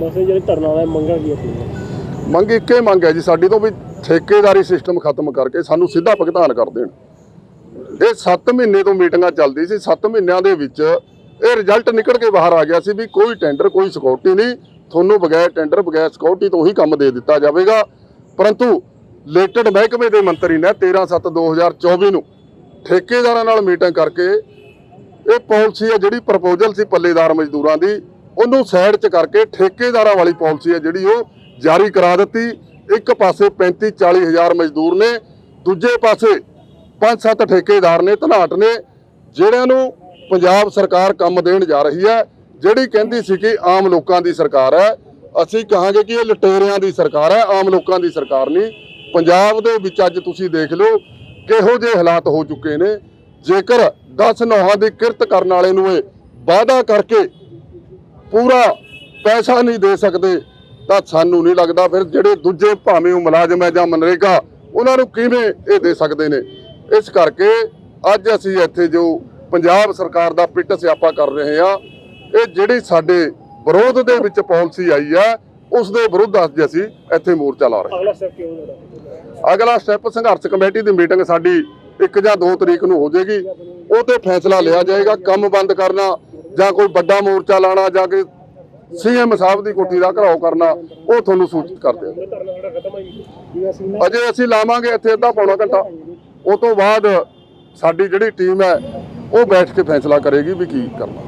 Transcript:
ਮਸਲੇ ਜਿਹੜੇ ਧਰਨਾ ਵਾਲਾ ਮੰਗਾ ਕੀ ਆਪਣੀ ਮੰਗ ਇੱਕੇ ਮੰਗ ਹੈ ਜੀ, ਸਾਡੀ ਤੋਂ ਵੀ ਠੇਕੇਦਾਰੀ ਸਿਸਟਮ ਖਤਮ ਕਰਕੇ ਸਾਨੂੰ ਸਿੱਧਾ ਭੁਗਤਾਨ ਕਰ ਦੇਣ। ਇਹ 7 ਮਹੀਨੇ ਤੋਂ ਮੀਟਿੰਗਾਂ ਚੱਲਦੀ ਸੀ 7 ਮਹੀਨਿਆਂ ਦੇ ਵਿੱਚ ਇਹ ਰਿਜ਼ਲਟ ਨਿਕਲ ਕੇ ਬਾਹਰ ਆ ਗਿਆ ਸੀ ਵੀ ਕੋਈ ਟੈਂਡਰ ਕੋਈ ਸਿਕਿਉਰਿਟੀ ਨਹੀਂ। ਤੁਹਾਨੂੰ ਬਗੈਰ ਟੈਂਡਰ ਬਗੈਰ ਸਿਕਿਉਰਿਟੀ ਤੋਂ ਹੀ ਕੰਮ ਦੇ ਦਿੱਤਾ ਜਾਵੇਗਾ। ਪਰੰਤੂ ਲੇਟਡ ਮਹਿਕਮੇ ਦੇ ਮੰਤਰੀ ਨੇ 13/7/2024 ਨੂੰ ਠੇਕੇਦਾਰਾਂ ਨਾਲ ਮੀਟਿੰਗ ਕਰਕੇ ਇਹ ਪਾਲਿਸੀ ਹੈ ਜਿਹੜੀ ਪ੍ਰਪੋਜ਼ਲ ਸੀ ਪੱਲੇਦਾਰ ਮਜ਼ਦੂਰਾਂ ਦੀ ਉਹਨੂੰ ਸਾਈਡ 'ਚ ਕਰਕੇ ਠੇਕੇਦਾਰਾਂ ਵਾਲੀ ਪਾਲਿਸੀ ਹੈ ਜਿਹੜੀ ਉਹ ਜਾਰੀ ਕਰਾ ਦਿੱਤੀ। ਇੱਕ ਪਾਸੇ 35 40 ਹਜ਼ਾਰ ਮਜ਼ਦੂਰ ਨੇ, ਦੂਜੇ ਪਾਸੇ 5-7 ਠੇਕੇਦਾਰ ਨੇ ਧਨਾਟ ਨੇ, ਜਿਹੜਿਆਂ ਨੂੰ ਪੰਜਾਬ ਸਰਕਾਰ ਕੰਮ ਦੇਣ ਜਾ ਰਹੀ ਹੈ, ਜਿਹੜੀ ਕਹਿੰਦੀ ਸੀ ਕਿ ਆਮ ਲੋਕਾਂ ਦੀ ਸਰਕਾਰ ਹੈ। ਅਸੀਂ ਕਹਾਂਗੇ ਕਿ ਇਹ ਲਟੇਰਿਆਂ ਦੀ ਸਰਕਾਰ ਹੈ, ਆਮ ਲੋਕਾਂ ਦੀ ਸਰਕਾਰ ਨਹੀਂ। ਪੰਜਾਬ ਦੇ ਵਿੱਚ ਅੱਜ ਤੁਸੀਂ ਦੇਖ ਲਓ, ਕਿਹੋ ਜਿਹੇ ਹਾਲਾਤ ਹੋ ਚੁੱਕੇ ਨੇ। ਜੇਕਰ 10 ਨੌਹਾਂ ਦੀ ਕਿਰਤ ਕਰਨ ਵਾਲੇ ਨੂੰ ਇਹ ਵਾਅਦਾ ਕਰਕੇ ਪੂਰਾ ਪੈਸਾ ਨਹੀਂ ਦੇ ਸਕਦੇ ਤਾਂ ਸਾਨੂੰ ਨਹੀਂ ਲੱਗਦਾ ਫਿਰ ਜਿਹੜੇ ਦੂਜੇ ਭਾਵੇਂ ਉਹ ਮੁਲਾਜ਼ਮ ਹੈ ਜਾਂ ਮਨਰੇਗਾ ਉਹਨਾਂ ਨੂੰ ਕਿਵੇਂ ਇਹ ਦੇ ਸਕਦੇ ਨੇ? ਇਸ ਕਰਕੇ ਅੱਜ ਅਸੀਂ ਇੱਥੇ ਜੋ ਪੰਜਾਬ ਸਰਕਾਰ ਦਾ ਪਿੱਟ ਸਿਆਪਾ ਕਰ ਰਹੇ ਹਾਂ ਇਹ ਜਿਹੜੀ ਸਾਡੇ ਵਿਰੋਧ ਦੇ ਵਿੱਚ ਪਾਲਿਸੀ ਆਈ ਹੈ ਉਸ ਦੇ ਵਿਰੁੱਧ ਅੱਜ ਅਸੀਂ ਇੱਥੇ ਮੋਰਚਾ ਲਾ ਰਹੇ ਹਾਂ। ਅਗਲਾ ਸਟੈਪ ਕੀ ਅਗਲਾ ਸਟੈਪ ਸੰਘਰਸ਼ ਕਮੇਟੀ ਦੀ ਮੀਟਿੰਗ ਸਾਡੀ 1 ਜਾਂ 2 ਤਰੀਕ ਨੂੰ ਹੋ ਜਾਏਗੀ। ਉਹ ਤੇ ਫੈਸਲਾ ਲਿਆ ਜਾਏਗਾ ਕੰਮ ਬੰਦ ਕਰਨਾ ਜਾਂ ਕੋਈ ਵੱਡਾ ਮੋਰਚਾ ਲਾਣਾ ਜਾਂ ਕਿ ਸੀਐਮ ਸਾਹਿਬ ਦੀ ਕੋਠੀ ਦਾ ਘਰਾਓ ਕਰਨਾ, ਉਹ ਤੁਹਾਨੂੰ ਸੂਚਿਤ ਕਰਦੇ ਦਿਆਂਗੇ। ਅਜੇ ਅਸੀਂ ਲਾਵਾਂਗੇ ਇੱਥੇ ਅੱਧਾ ਪੌਣਾ ਘੰਟਾ। ਉਹ ਤੋਂ ਬਾਅਦ ਸਾਡੀ ਜਿਹੜੀ ਟੀਮ ਹੈ, ਉਹ ਬੈਠ ਕੇ ਫੈਸਲਾ ਕਰੇਗੀ ਵੀ ਕੀ ਕਰਨਾ